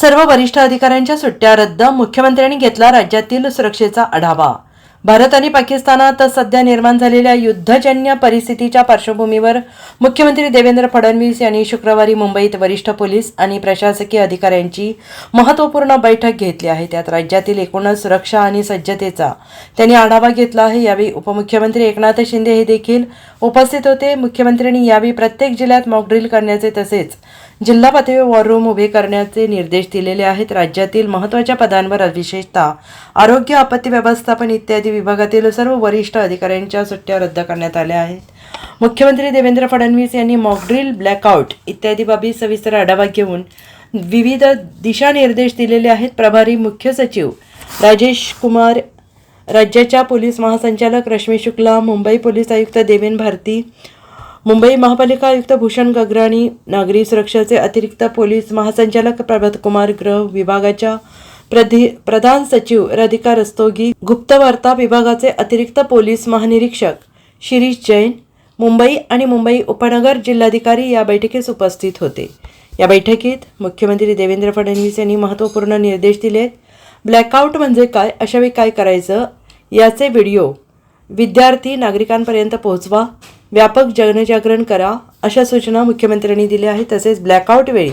सर्व वरिष्ठ अधिकाऱ्यांच्या सुट्ट्या रद्द मुख्यमंत्र्यांनी घेतला राज्यातील सुरक्षेचा आढावा. भारत आणि पाकिस्तानात सध्या निर्माण झालेल्या युद्धजन्य परिस्थितीच्या पार्श्वभूमीवर मुख्यमंत्री देवेंद्र फडणवीस यांनी शुक्रवारी मुंबईत वरिष्ठ पोलीस आणि प्रशासकीय अधिकाऱ्यांची महत्त्वपूर्ण बैठक घेतली आहे. त्यात राज्यातील एकूणच सुरक्षा आणि सज्जतेचा त्यांनी आढावा घेतला आहे. यावेळी उपमुख्यमंत्री एकनाथ शिंदे हे देखील उपस्थित होते. मुख्यमंत्र्यांनी यावेळी प्रत्येक जिल्ह्यात मॉकड्रिल करण्याचे तसेच जिल्हा पातळीवर वॉर रूम उभे करण्याचे निर्देश दिलेले आहेत. राज्यातील महत्त्वाच्या पदांवर विशेषतः आरोग्य आपत्ती व्यवस्थापन इत्यादी विभागातील सर्व वरिष्ठ अधिकाऱ्यांच्या सुट्ट्या रद्द करण्यात आल्या आहेत. मुख्यमंत्री देवेंद्र फडणवीस यांनी मॉकड्रिल ब्लॅकआउट इत्यादी बाबी सविस्तर आढावा घेऊन विविध दिशानिर्देश दिलेले आहेत. प्रभारी मुख्य सचिव राजेश कुमार राज्याच्या पोलीस महासंचालक रश्मी शुक्ला मुंबई पोलीस आयुक्त देवेन भारती मुंबई महापालिका आयुक्त भूषण गगराणी नागरी सुरक्षेचे अतिरिक्त पोलीस महासंचालक प्रभात कुमार विभागाच्या प्रधि प्रधान सचिव राधिका रस्तोगी गुप्तवार्ता विभागाचे अतिरिक्त पोलीस महानिरीक्षक शिरीष जैन मुंबई आणि मुंबई उपनगर जिल्हाधिकारी या बैठकीस उपस्थित होते. या बैठकीत मुख्यमंत्री देवेंद्र फडणवीस यांनी महत्त्वपूर्ण निर्देश दिलेत. ब्लॅकआउट म्हणजे काय? अशावेळी काय करायचं? याचे व्हिडिओ विद्यार्थी नागरिकांपर्यंत पोहोचवा. व्यापक जनजागरण करा अशा सूचना मुख्यमंत्र्यांनी दिल्या आहेत. तसेच ब्लॅकआउट वेळी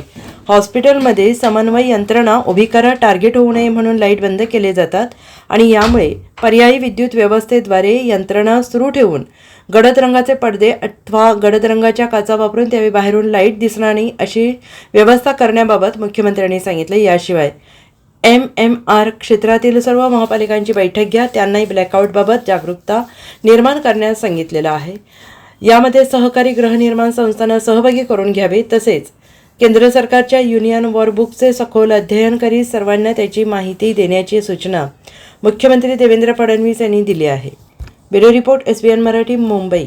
हॉस्पिटलमध्ये समन्वय यंत्रणा उभी करा टार्गेट होऊ नये म्हणून लाइट बंद केले जातात आणि यामुळे पर्यायी विद्युत व्यवस्थेद्वारे यंत्रणा सुरू ठेवून गडद रंगाचे पडदे अथवा गडद रंगाच्या काचा वापरून त्यावेळी बाहेरून लाइट दिसणार नाही अशी व्यवस्था करण्याबाबत मुख्यमंत्र्यांनी सांगितलं. याशिवाय एम एम आर क्षेत्रातील सर्व महापालिकांची बैठक घ्या. त्यांनाही ब्लॅकआउटबाबत जागरूकता निर्माण करण्यास सांगितलेलं आहे. यामध्ये सहकारी गृहनिर्माण संस्थांना सहभागी करून घ्यावे. तसेच केंद्र सरकारच्या युनियन वॉरबुकचे सखोल अध्ययन करीत सर्वांना त्याची माहिती देण्याची सूचना मुख्यमंत्री देवेंद्र फडणवीस यांनी दिली आहे. Bureau report S B N Marathi Mumbai.